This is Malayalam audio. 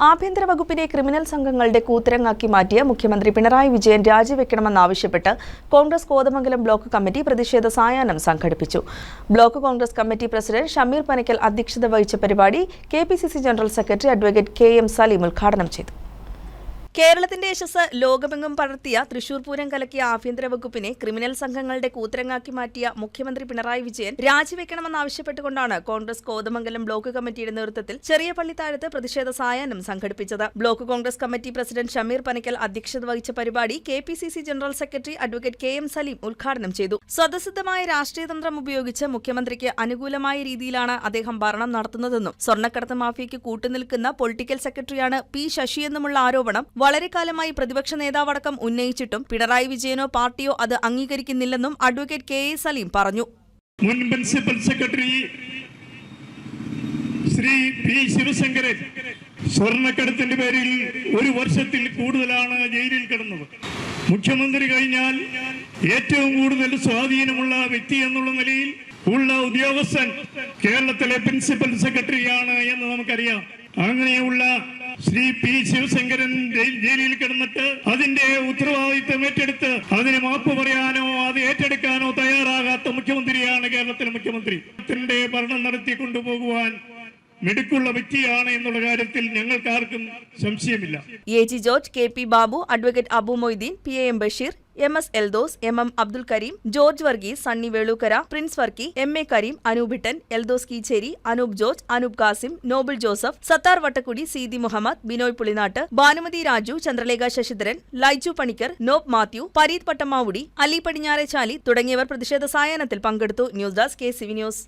ആഭ്യന്തര വകുപ്പിനെ ക്രിമിനൽ സംഘങ്ങളുടെ കൂത്തരങ്ങാക്കി മാറ്റിയ മുഖ്യമന്ത്രി പിണറായി വിജയൻ രാജിവെക്കണമെന്നാവശ്യപ്പെട്ട് കോൺഗ്രസ് കോതമംഗലം ബ്ലോക്ക് കമ്മിറ്റി പ്രതിഷേധ സായാഹ്നം സംഘടിപ്പിച്ചു. Block Congress committee president Shameer Panakkal അധ്യക്ഷത വഹിച്ച പരിപാടി K general secretary advocate K M Saleem ഉദ്ഘാടനം ചെയ്തു. കേരളത്തിന്റെ യശസ് ലോകമെങ്ങും പടർത്തിയ തൃശൂർ പൂരം കലക്കിയ ആഭ്യന്തര വകുപ്പിനെ ക്രിമിനൽ സംഘങ്ങളുടെ കൂത്തരങ്ങാക്കി മാറ്റിയ മുഖ്യമന്ത്രി പിണറായി വിജയൻ രാജിവെക്കണമെന്നാവശ്യപ്പെട്ടുകൊണ്ടാണ് കോൺഗ്രസ് കോതമംഗലം ബ്ലോക്ക് കമ്മിറ്റിയുടെ നേതൃത്വത്തിൽ ചെറിയ പള്ളിത്താഴത്ത് പ്രതിഷേധ സായാഹ്നം സംഘടിപ്പിച്ചത്. Block Congress committee president Shameer Panakkal അധ്യക്ഷത വഹിച്ച പരിപാടി K general secretary advocate K M Saleem ഉദ്ഘാടനം ചെയ്തു. സ്വതസിദ്ധമായ രാഷ്ട്രീയതന്ത്രം ഉപയോഗിച്ച് മുഖ്യമന്ത്രിക്ക് അനുകൂലമായ രീതിയിലാണ് അദ്ദേഹം ഭരണം നടത്തുന്നതെന്നും സ്വർണക്കടത്ത് മാഫിയയ്ക്ക് കൂട്ടുനിൽക്കുന്ന പൊളിറ്റിക്കൽ സെക്രട്ടറിയാണ് പി ശശിയെന്നുമുള്ള ആരോപണം വളരെ കാലമായി പ്രതിപക്ഷ നേതാവടക്കം ഉന്നയിച്ചിട്ടും പിണറായി വിജയനോ പാർട്ടിയോ അത് അംഗീകരിക്കുന്നില്ലെന്നും അഡ്വക്കേറ്റ് കെ എ സലീം പറഞ്ഞു. മുൻ principal secretary Shri P Sivasankaran സ്വർണക്കടത്തിന്റെ പേരിൽ ഒരു വർഷത്തിൽ കൂടുതലാണ് ജയിലിൽ കിടന്നത്. മുഖ്യമന്ത്രി കഴിഞ്ഞാൽ ഏറ്റവും കൂടുതൽ സ്വാധീനമുള്ള വ്യക്തി എന്നുള്ള നിലയിൽ ഉള്ള ഉദ്യോഗസ്ഥൻ കേരളത്തിലെ പ്രിൻസിപ്പൽ സെക്രട്ടറിയാണ് എന്ന് നമുക്കറിയാം. അങ്ങനെയുള്ള ശ്രീ പി ശിവശങ്കരൻ ജയിലിൽ കിടന്നിട്ട് അതിന്റെ ഉത്തരവാദിത്വം ഏറ്റെടുത്ത് അതിന് മാപ്പ് പറയാനോ അത് ഏറ്റെടുക്കാനോ തയ്യാറാകാത്ത മുഖ്യമന്ത്രിയാണ് കേരളത്തിലെ മുഖ്യമന്ത്രി. ത്തിന്റെ ഭരണം നടത്തി കൊണ്ടുപോകുവാൻ മിടുക്കുള്ള വ്യക്തിയാണ് എന്നുള്ള കാര്യത്തിൽ ഞങ്ങൾക്കാർക്കും സംശയമില്ല. A G George K P Babu advocate Abu Moideen P A M Basheer M S Eldhose M M Abdul Kareem George Varghese Sunny Velookkara Prince Varkey M A Kareem Anoopittan Eldhose Keecheri Anoop George Anoop Kasim Noble Joseph Sathar Vattakkudi Seethi Muhammad Binoy Pulinattu Bhanumathi Raju Chandralekha Sasidharan Laiju Panicker Nob Mathew Pareeth Pattamavudi Ali Padinjarechali തുടങ്ങിയവർ പ്രതിഷേധ സായാഹ്നത്തിൽ പങ്കെടുത്തു. News desk K CV news